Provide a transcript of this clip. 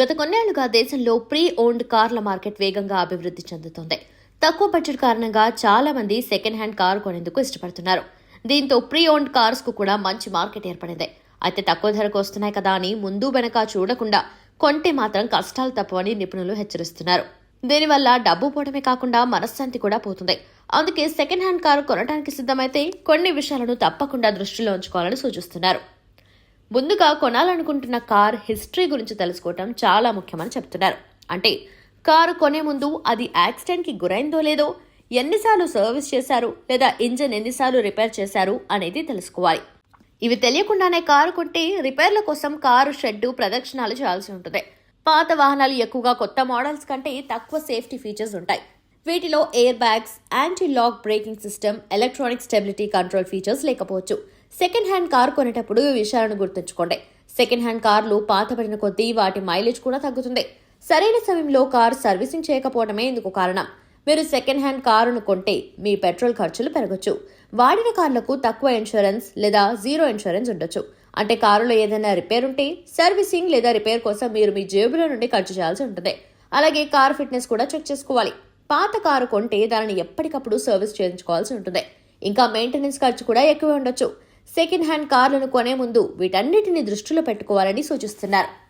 గత కొన్నేళ్ళుగా దేశంలో pre owned కార్ల మార్కెట్ వేగంగా అభివృద్ధి చెందుతోంది. తక్కువ బడ్జెట్ కారణంగా చాలా మంది సెకండ్ హ్యాండ్ కారు కొనేందుకు ఇష్టపడుతున్నారు. దీంతో ప్రీ ఓన్డ్ కార్స్కు కూడా మంచి మార్కెట్ ఏర్పడింది. అయితే తక్కువ ధరకు వస్తున్నాయి కదా అని ముందు వెనక చూడకుండా కొంటే మాత్రం కష్టాలు తప్పవని నిపుణులు హెచ్చరిస్తున్నారు. దీనివల్ల డబ్బు పోవడమే కాకుండా మనశ్శాంతి కూడా పోతుంది. అందుకే సెకండ్ హ్యాండ్ కారు కొనడానికి సిద్ధమైతే కొన్ని విషయాలను తప్పకుండా దృష్టిలో ఉంచుకోవాలని సూచిస్తున్నారు. ముందుగా కొనాలనుకుంటున్న కార్ హిస్టరీ గురించి తెలుసుకోవటం చాలా ముఖ్యమని చెప్తున్నారు. అంటే కారు కొనే ముందు అది యాక్సిడెంట్కి గురైందో లేదో ఎన్నిసార్లు సర్వీస్ చేశారు లేదా ఇంజన్ ఎన్నిసార్లు రిపేర్ చేశారు అనేది తెలుసుకోవాలి. ఇవి తెలియకుండానే కారు కొంటే రిపేర్ల కోసం కారు షెడ్డు ప్రదక్షిణాలు చేయాల్సి ఉంటుంది. పాత వాహనాలు ఎక్కువగా కొత్త మోడల్స్ కంటే తక్కువ సేఫ్టీ ఫీచర్స్ ఉంటాయి. వీటిలో air bags anti lock braking system electronic stability control features లేకపోవచ్చు. సెకండ్ హ్యాండ్ కారు కొనేటప్పుడు ఈ విషయాలను గుర్తుంచుకోండి. సెకండ్ హ్యాండ్ కార్లు పాతబడిన కొద్దీ వాటి మైలేజ్ కూడా తగ్గుతుంది. సరైన సమయంలో కారు సర్వీసింగ్ చేయకపోవడమే ఇందుకు కారణం. మీరు సెకండ్ హ్యాండ్ కారును కొంటే మీ పెట్రోల్ ఖర్చులు పెరగచ్చు. వాడిన కార్లకు తక్కువ ఇన్సూరెన్స్ లేదా జీరో ఇన్సూరెన్స్ ఉండొచ్చు. అంటే కారులో ఏదైనా రిపేర్ ఉంటే సర్వీసింగ్ లేదా రిపేర్ కోసం మీరు మీ జేబులో నుండి ఖర్చు చేయాల్సి ఉంటుంది. అలాగే కార్ ఫిట్నెస్ కూడా చెక్ చేసుకోవాలి. పాత కారు కొంటే దానిని ఎప్పటికప్పుడు సర్వీస్ చేయించుకోవాల్సి ఉంటుంది. ఇంకా మెయింటెనెన్స్ ఖర్చు కూడా ఎక్కువ ఉండొచ్చు. సెకండ్ హ్యాండ్ కార్లను కొనే ముందు వీటన్నిటిని దృష్టిలో పెట్టుకోవాలని సూచిస్తున్నారు.